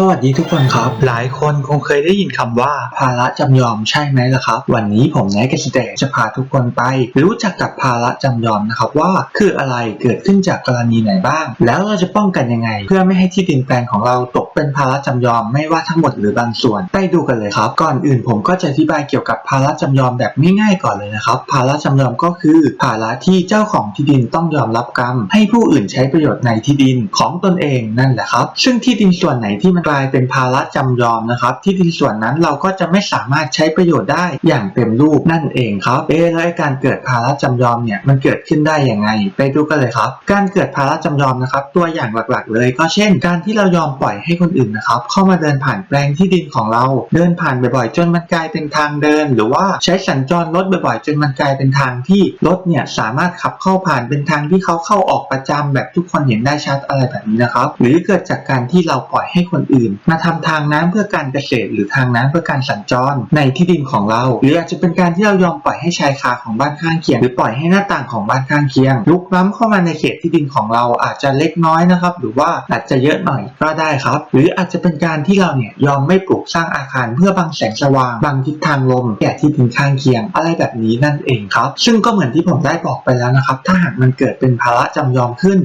สวัสดีทุกคนครับ หลายคนคงเคยได้ยินคำว่า ภาระจำยอมใช่ไหมล่ะครับ วันนี้ผมนายกสิเตจะพาทุกคนไป รู้จักกับภาระจำยอมนะครับว่าคืออะไรเกิดขึ้นจากกรณีไหนบ้าง แล้วเราจะป้องกันยังไง เพื่อไม่ให้ที่ดินแปลงของเราตกเป็นภาระจำยอมไม่ว่าทั้งหมดหรือบางส่วน ไปดูกันเลยครับ ก่อนอื่นผมก็จะอธิบายเกี่ยวกับภาระจำยอมแบบง่ายๆก่อนเลยนะครับภาระจำยอมก็คือ ภาระที่เจ้าของที่ดินต้องยอมรับกรรม ให้ผู้อื่นใช้ประโยชน์ในที่ดินของตนเองนั่นแหละครับ ซึ่งที่ดินส่วนไหนที่มันกลายเป็นภาระจำยอมนะครับ ที่ดินส่วนนั้นเราก็จะไม่สามารถใช้ประโยชน์ได้อย่างเต็มรูปนั่นเองครับเอ๊ะแล้วการเกิดภาระจำยอมเนี่ยมันเกิดขึ้นได้อยังไง ไปดูกันเลยครับ การเกิดภาระจำยอมนะครับ ตัวอย่างหลักๆ เลย ก็เช่น การที่เรายอมปล่อยให้คนอื่นนะครับ เข้ามาเดินผ่านแปลงที่ดินของเรา เดินผ่านบ่อยๆ จนมันกลายเป็นทางเดิน หรือว่าใช้สัญจรรถบ่อยๆ จนมันกลายเป็นทางที่รถเนี่ยสามารถขับเข้าผ่านเป็นทางที่เขาเข้าออกประจำแบบทุกคนเห็นได้ชัดอะไรแบบนี้นะครับ หรือเกิดจากการที่เราปล่อยให้คนอื่นมาทำทางน้ำเพื่อการเกษตร หรือทางน้ำเพื่อการสัญจรในที่ดินของเรา หรืออาจจะเป็นการที่เรายอมปล่อยให้ชายคาของบ้านข้างเคียง หรือปล่อยให้หน้าต่างของบ้านข้างเคียง ลุกล้ำเข้ามาในเขตที่ดินของเราอาจจะเล็กน้อยนะครับ หรือว่าอาจจะเยอะหน่อยก็ได้ครับ หรืออาจจะเป็นการที่เราเนี่ยยอมไม่ปลูกสร้างอาคารเพื่อบังแสงสว่างบังทิศทางลมแก่ที่ดินข้างเคียง อะไรแบบนี้นั่นเองครับ ซึ่งก็เหมือนที่ผมได้บอกไปแล้วนะครับ ถ้าหากมันเกิดเป็นภาระจำยอมขึ้น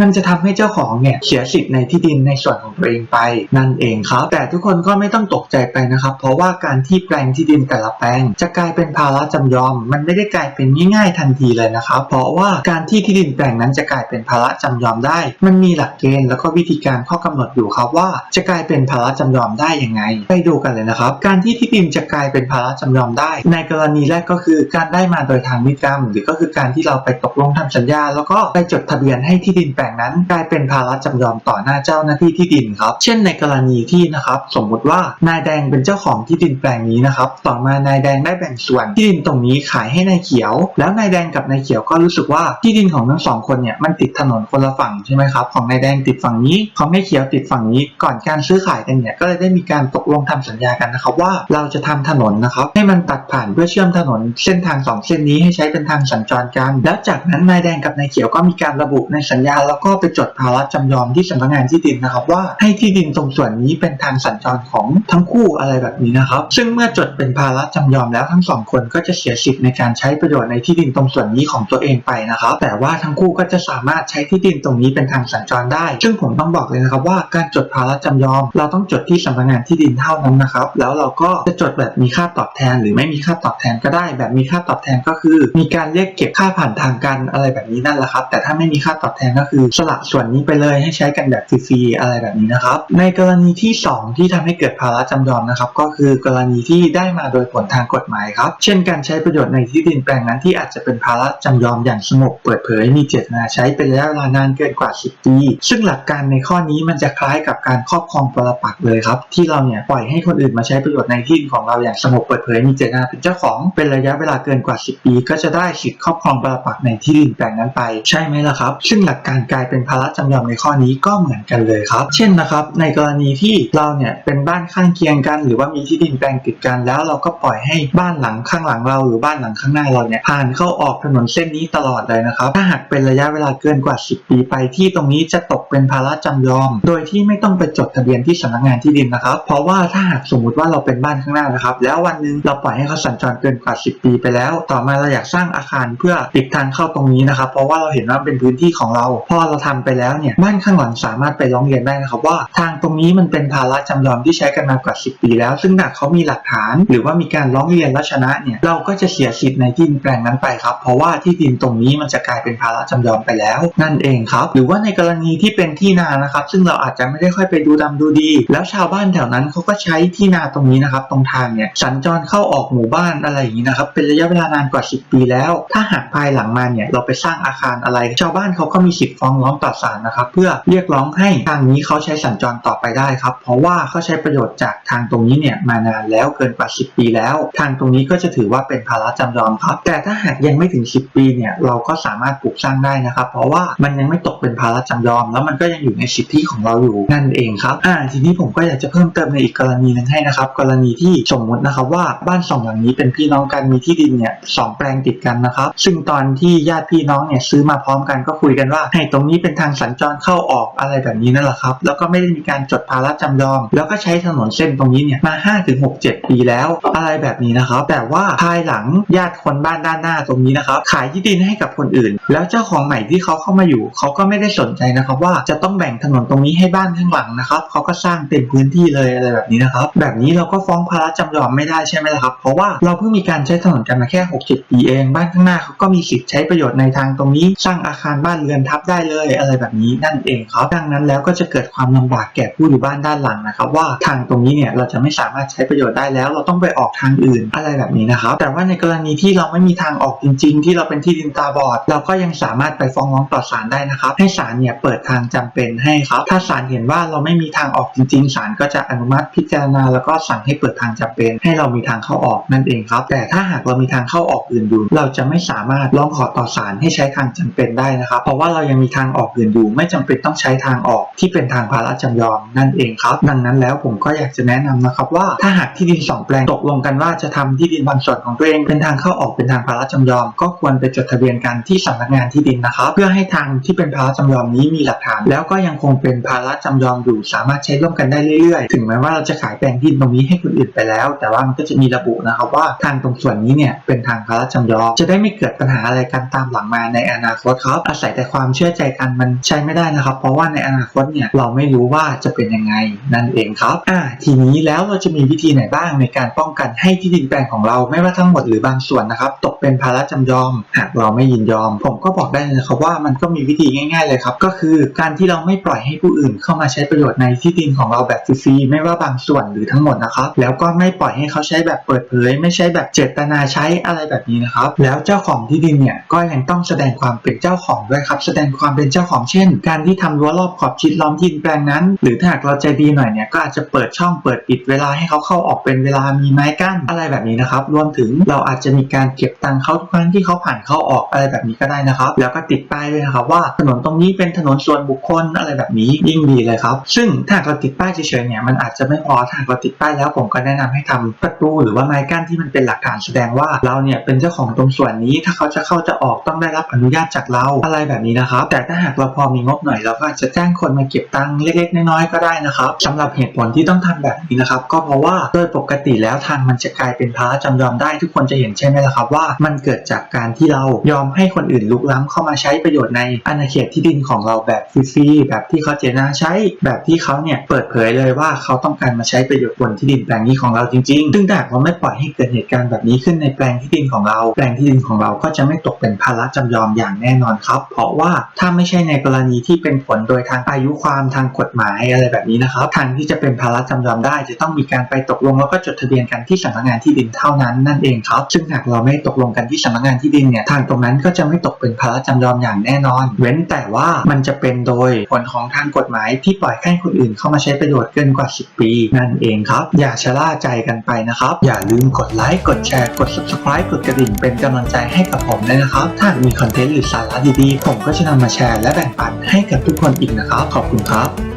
มันจะทำให้เจ้าของเนี่ยเสียสิทธิ์ในที่ดินในส่วนของตัวเองไป นั่นเองครับ แต่ทุกคนก็ไม่ต้องตกใจไปนะครับ เพราะว่าการที่แปลงที่ดินแต่ละแปลง จะกลายเป็นภาระจำยอม มันไม่ได้กลายเป็นง่ายๆทันทีเลยนะครับ เพราะว่าการที่ที่ดินแปลงนั้นจะกลายเป็นภาระจำยอมได้ มันมีหลักเกณฑ์แล้วก็วิธีการข้อกำหนดอยู่ครับว่าจะกลายเป็นภาระจำยอมได้ยังไง ไปดูกันเลยนะครับ การที่ที่ดินจะกลายเป็นภาระจำยอมได้ ในกรณีแรกก็คือการได้มาโดยทางนิติกรรม หรือก็คือการที่เราไปตกลงทำสัญญา แล้วก็ไปจดทะเบียนให้ที่ดินแปลงนั้นกลายเป็นภาระจำยอมต่อหน้าเจ้าหน้าที่ที่ดินครับ เช่นในกรณีที่นะครับสมมุติว่านายแดงเป็นเจ้าของที่ดินแปลงนี้นะครับ ต่อมานายแดงได้แบ่งส่วนที่ดินตรงนี้ขายให้นายเขียว แล้วนายแดงกับนายเขียวก็รู้สึกว่าที่ดินของทั้งสองคนเนี่ยมันติดถนนคนละฝั่งใช่ไหมครับของนายแดงติดฝั่งนี้ของนายเขียวติดฝั่งนี้ ก่อนการซื้อขายกันเนี่ยก็เลยได้มีการตกลงทำสัญญากันนะครับว่าเราจะทำถนนนะครับให้มันตัดผ่านเพื่อเชื่อมถนนเส้นทางสองเส้นนี้ให้ใช้เป็นทางสัญจรกันแล้วจากนั้นนายแดงกับนายเขียวก็มีการระบุในสัญญาแล้วก็ไปจดภาระจำยอมที่สำนักงานที่ดินนะครับ ว่าให้ที่ดินตรงส่วนนี้เป็นทางสัญจรของทั้งคู่อะไรแบบนี้นะครับ ซึ่งเมื่อจดเป็นภาระจำยอมแล้วทั้งสองคนก็จะเสียสิทธิ์ในการใช้ประโยชน์ในที่ดินตรงส่วนนี้ของตัวเองไปนะครับ แต่ว่าทั้งคู่ก็จะสามารถใช้ที่ดินตรงนี้เป็นทางสัญจรได้ ซึ่งผมต้องบอกเลยนะครับว่าการจดภาระจำยอม เราต้องจดที่สำนักงานที่ดินเท่านั้นนะครับ แล้วเราก็จะจดแบบมีค่าตอบแทน หรือไม่มีค่าตอบแทนก็ได้ แบบมีค่าตอบแทนก็คือ มีการเรียกเก็บค่าผ่านทางกันอะไรแบบนี้นั่นแหละครับ แต่ถ้าไม่มีค่าตอบแทนก็คือสละส่วนนี้ไปเลยให้ใช้กันแบบฟรีๆอะไรแบบนี้นะครับ ในกรณีที่ 2 ที่ทำให้เกิดภาระจำยอมนะครับ ก็คือกรณีที่ได้มาโดยผลทางกฎหมายครับ เช่นการใช้ประโยชน์ในที่ดินแปลงนั้นที่อาจจะเป็นภาระจำยอมอย่างสงบเปิดเผยมีเจตนาใช้เป็นระยะเวลานานเกินกว่า 10 ปี ซึ่งหลักการในข้อนี้มันจะคล้ายกับการครอบครองปรปักษ์เลยครับ ที่เราเนี่ยปล่อยให้คนอื่นมาใช้ประโยชน์ในที่ดินของเราอย่างสงบเปิดเผยมีเจตนาเป็นเจ้าของเป็นระยะเวลาเกินกว่า 10 ปี ก็จะได้สิทธิ์ครอบครองปรปักษ์ในที่ดินแปลงนั้นไป ใช่ไหมล่ะครับ ซึ่งหลักการกลายเป็นภาระจำยอมในข้อนี้ก็เหมือนกันเลยครับ เช่นนะครับ ในกรณีที่เราเนี่ยเป็นบ้านข้างเคียงกัน หรือว่ามีที่ดินแปลงติดกัน แล้วเราก็ปล่อยให้บ้านหลังข้างหลังเรา หรือบ้านหลังข้างหน้าเราเนี่ยผ่านเข้าออกถนนเส้นนี้ตลอดเลยนะครับ ถ้าหากเป็นระยะเวลาเกินกว่า 10 ปีไปที่ตรงนี้จะตกเป็นภาระจำยอม โดยที่ไม่ต้องไปจดทะเบียนที่สำนักงานที่ดินนะครับ เพราะว่าถ้าหากสมมติว่าเราเป็นบ้านข้างหน้านะครับ แล้ววันหนึงเราปล่อยให้เขาสัญจรเกินกว่า 10 ปีไปแล้ว ต่อมาเราอยากสร้างอาคารเพื่อปิดทางเข้าตรงนี้นะครับ เพราะว่าเราเห็นว่าเป็นพื้นที่ของเราพอเราทำไปแล้วเนี่ยบ้านข้างหลังสามารถไปร้องเรียนได้นะครับว่า ทางตรงนี้มันเป็นภาระจำยอมที่ใช้กันมากว่า 10 ปีแล้ว ซึ่งหากเขามีหลักฐาน หรือว่ามีการร้องเรียนและชนะเนี่ยเราก็จะเสียสิทธิ์ในที่ดินแปลงนั้นไปครับ เพราะว่าที่ดินตรงนี้มันจะกลายเป็นภาระจำยอมไปแล้ว นั่นเองครับ หรือว่าในกรณีที่เป็นที่นานะครับ ซึ่งเราอาจจะไม่ได้ค่อยไปดูดำดูดี แล้วชาวบ้านแถวนั้นเขาก็ใช้ที่นาตรงนี้นะครับ ตรงทางเนี่ยสัญจรเข้าออกหมู่บ้านอะไรอย่างนี้นะครับเป็นระยะเวลานานกว่า 10 ปีแล้ว ถ้าหากภายหลังมาเนี่ยเราไปสร้างอาคารอะไร ชาวบ้านเขาก็มีสิทธิ์ฟ้องร้องต่อศาลนะครับ เพื่อเรียกร้องให้ทางนี้เขาใช้สัญจรต่อไปได้ครับ เพราะว่าเขาใช้ประโยชน์จากทางตรงนี้เนี่ยมานานแล้วเกินกว่า 10 ปีแล้ว ทางตรงนี้ก็จะถือว่าเป็นภาระจำยอมครับ แต่ถ้าหากยังไม่ถึง 10 ปีเนี่ยเราก็สามารถปลูกสร้างได้นะครับ เพราะว่ามันยังไม่ตกเป็นภาระจำยอม แล้วมันก็ยังอยู่ในสิทธิของเราอยู่นั่นเองครับอ่าทีนี้ผมก็อยากจะเพิ่มเติมในอีกกรณีหนึงให้นะครับ กรณีที่สมมุตินะครับว่าบ้านสองหลังนี้เป็นพี่น้องกันมีที่ดินเนี่ยสองแปลงติดกันนะครับ ซึ่งตอนที่ญาติพี่น้องเนี่ยซื้อมาพร้อมกันก็คุยกันว่าให้ตรงรงนี้เป็นทางสัญจรเข้าออกอะไรแบบนี้นั่นแหละครับ แล้วก็ไม่ได้มีการจดภาระจำยอม แล้วก็ใช้ถนนเส้นตรงนี้เนี่ยมา 5-6-7 ปีแล้ว อะไรแบบนี้นะครับ แต่ว่าภายหลังญาติคนบ้านด้านหน้าตรงนี้นะครับ ขายที่ดินให้กับคนอื่น แล้วเจ้าของใหม่ที่เขาเข้ามาอยู่ เขาก็ไม่ได้สนใจนะครับ ว่าจะต้องแบ่งถนนตรงนี้ให้บ้านข้างหลังนะครับเขาก็สร้างเต็มพื้นที่เลยอะไรแบบนี้นะครับ แบบนี้เราก็ฟ้องภาระจำยอมไม่ได้ใช่ไหมล่ะครับ เพราะว่าเราเพิ่งมีการใช้ถนนกันมาแค่ 6-7 ปีเอง บ้านข้างหน้าเขาก็มีสิทธิ์ใช้ประโยชน์ในทางตรงนี้ สร้างอาคารบ้านเรือนทับได้เลยอะไรแบบนี้นั่นเองครับ ดังนั้นแล้วก็จะเกิดความลำบากแก่ผู้อยู่บ้านด้านหลังนะครับ ว่าทางตรงนี้เนี่ยเราจะไม่สามารถใช้ประโยชน์ได้แล้ว เราต้องไปออกทางอื่นอะไรแบบนี้นะครับ แต่ว่าในกรณีที่เราไม่มีทางออกจริง ๆ ที่เราเป็นที่ดินตาบอด เราก็ยังสามารถไปฟ้องร้องต่อศาลได้นะครับ ให้ศาลเนี่ยเปิดทางจำเป็นให้ครับ ถ้าศาลเห็นว่าเราไม่มีทางออกจริง ๆศาลก็จะอนุมัติพิจารณา แล้วก็สั่งให้เปิดทางจำเป็น ให้เรามีทางเข้าออกนั่นเองครับ แต่ถ้าหากเรามีทางเข้าออกอื่นอยู่ เราจะไม่สามารถร้องขอต่อศาลให้ใช้ทางจำเป็นได้นะครับ เพราะว่าเรายังมีทางออกอื่นอยู่ ไม่จำเป็นต้องใช้ทางออกที่เป็นทางภาระจำยอมนั่นเองครับ ดังนั้นแล้วผมก็อยากจะแนะนำนะครับว่าถ้าหากที่ดินสองแปลงตกลงกันว่าจะทำที่ดินบางส่วนของตัวเองเป็นทางเข้าออกเป็นทางภาระจำยอม ก็ควรไปจดทะเบียนกันที่สำนักงานที่ดินนะครับ เพื่อให้ทางที่เป็นภาระจำยอมนี้มีหลักฐาน แล้วก็ยังคงเป็นภาระจำยอมอยู่สามารถใช้ร่วมกันได้เรื่อยๆ ถึงแม้ว่าเราจะขายแปลงที่ดินตรงนี้ให้คนอื่นไปแล้ว แต่ว่ามันก็จะมีระบุนะครับว่าทางตรงส่วนนี้เนี่ยเป็นทางภาระจำยอม จะได้ไม่เกิดปัญหาอะไรกันตามหลังมาในอนาคตครับอาศัยแต่ความเชื่อใจกันมันใช้ไม่ได้นะครับ เพราะว่าในอนาคตเนี่ยเราไม่รู้ว่าจะเป็นยังไงนั่นเองครับอ่าทีนี้แล้วเราจะมีวิธีไหนบ้างในการป้องกันให้ที่ดินแปลงของเราไม่ว่าทั้งหมดหรือบางส่วนนะครับ ตกเป็นภาระจำยอม หากเราไม่ยินยอม ผมก็บอกได้เลยนะครับว่ามันก็มีวิธีง่าย ๆ เลยครับ ก็คือการที่เราไม่ปล่อยให้ผู้อื่นเข้ามาใช้ประโยชน์ในที่ดินของเราแบบฟรีๆไม่ว่าบางส่วนหรือทั้งหมดนะครับ แล้วก็ไม่ปล่อยให้เขาใช้แบบเปิดเผย ไม่ใช่แบบเจตนาใช้อะไรแบบนี้นะครับ แล้วเจ้าของที่ดินเนี่ยก็ยังต้องแสดงความเป็นเจ้าของด้วยครับ แสดงความเป็นเจ้าของเช่น การที่ทำรั้วรอบขอบชิดล้อมที่ดินแปลงนั้น หรือถ้าหากเราใจดีหน่อยเนี่ยก็อาจจะเปิดช่องเปิดปิดเวลาให้เขาเข้าออกเป็นเวลามีไม้กั้นอะไรแบบนี้นะครับ รวมถึงเราอาจจะมีการเก็บตังค์เขาทุกครั้งที่เขาผ่านเข้าออกอะไรแบบนี้ก็ได้นะครับ แล้วก็ติดป้ายด้วยนะครับว่าถนนตรงนี้เป็นถนนส่วนบุคคลอะไรแบบนี้ยิ่งดีเลยครับ ซึ่งถ้าหากเราติดป้ายเฉยๆเนี่ยมันอาจจะไม่พอถ้าหากเราติดป้ายแล้วผมก็แนะนำให้ทำประตูหรือว่าไม้กั้นที่มันเป็นหลักฐานแสดงว่าเราเนี่ยเป็นเจ้าของตรงส่วนนี้ถ้าเขาจะเข้าจะออกต้องได้รับอนุญาตจากเราอะไรแบบนี้นะครับแต่ถ้าหากเราพอมีงบหน่อยเราก็อาจจะจ้างคนมาเก็บตังค์เล็กๆ น้อยๆก็ได้นะครับสำหรับเหตุผลที่ต้องทำแบบนี้นะครับ ก็เพราะว่าโดยปกติแล้วทางมันจะกลายเป็นภาระจำยอมได้ทุกคนจะเห็นใช่ไหมล่ะครับว่ามันเกิดจากการที่เรายอมให้คนอื่นลุกล้ำเข้ามาใช้ประโยชน์ในอาณาเขตที่ดินของเราแบบฟรีๆแบบที่เขาเจนาใช้แบบที่เขาเนี่ยเปิดเผยเลยว่าเขาต้องการมาใช้ประโยชน์บนที่ดินแปลงนี้ของเราจริงๆซึ่งถ้าหากเราไม่ปล่อยให้เกิดเหตุการณ์แบบนี้ขึ้นในแปลงที่ดินของเรา แปลงที่ดินของเราก็จะไม่ตกเป็นภาระจำยอมอย่างแน่นอนครับ เพราะว่าถ้าไม่ใช่ในกรณีที่เป็นผลโดยทางอายุความทางกฎหมายอะไรแบบนี้นะครับทางที่จะเป็นภาระจำยอมได้ จะต้องมีการไปตกลงแล้วก็จดทะเบียนกันที่สำนักงานที่ดินเท่านั้นนั่นเองครับ ซึ่งหากเราไม่ตกลงกันที่สำนักงานที่ดินเนี่ยทางตรงนั้นก็จะไม่ตกเป็นภาระจำยอมอย่างแน่นอน เว้นแต่ว่ามันจะเป็นโดยผลของทางกฎหมายที่ปล่อยให้คนอื่นเข้ามาใช้ประโยชน์เกินกว่า 10 ปี นั่นเองครับ อย่าชะล่าใจกันไปนะครับ อย่าลืมกดไลค์กดแชร์กด subscribe กดกระดิ่งเป็นกำลังใจให้กับผมด้วยนะครับ ถ้ามีคอนเทนต์หรือสาระดีๆ ผมก็จะนำมาแชร์และแบ่งปันให้กับทุกคนอีกนะครับ ขอบคุณครับ